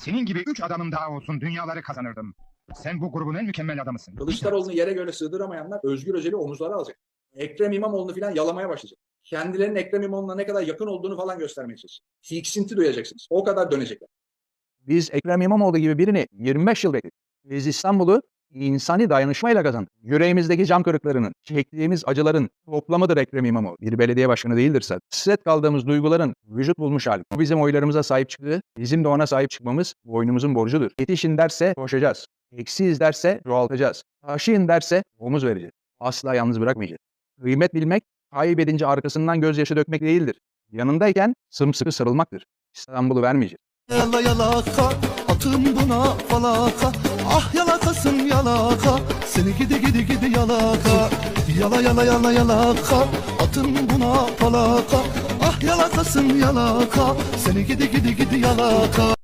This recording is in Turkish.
Senin gibi üç adamım daha olsun dünyaları kazanırdım. Sen bu grubun en mükemmel adamısın. Kılıçdaroğlu'nu yere göre sığdıramayanlar Özgür Özel'i omuzlara alacak. Ekrem İmamoğlu'nu falan yalamaya başlayacak. Kendilerinin Ekrem İmamoğlu'na ne kadar yakın olduğunu falan göstermeye çalışacak. Tiksinti duyacaksınız. O kadar dönecekler. Biz Ekrem İmamoğlu gibi birini 25 yıl bekledik. Biz İstanbul'u insani dayanışmayla kazandık. Yüreğimizdeki cam kırıklarının, çektiğimiz acıların toplamıdır Ekrem İmamoğlu. Bir belediye başkanı değildirse. Hasret kaldığımız duyguların vücut bulmuş hali. O bizim oylarımıza sahip çıktı. Bizim de ona sahip çıkmamız boynumuzun borcudur. Yetişin derse koşacağız. Eksiyiz derse çoğaltacağız. Taşıyın derse omuz vereceğiz. Asla yalnız bırakmayacağız. Kıymet bilmek, kaybedince arkasından gözyaşı dökmek değildir. Yanındayken sımsıkı sarılmaktır. İstanbul'u vermeyeceğiz. Yala yalaka atım buna falaka Ah yalakasın yalaka Seni gidi gidi gidi yalaka. Yala yala yala yalaka Atım buna falaka Ah yalakasın yalaka Seni gidi gidi gidi yalaka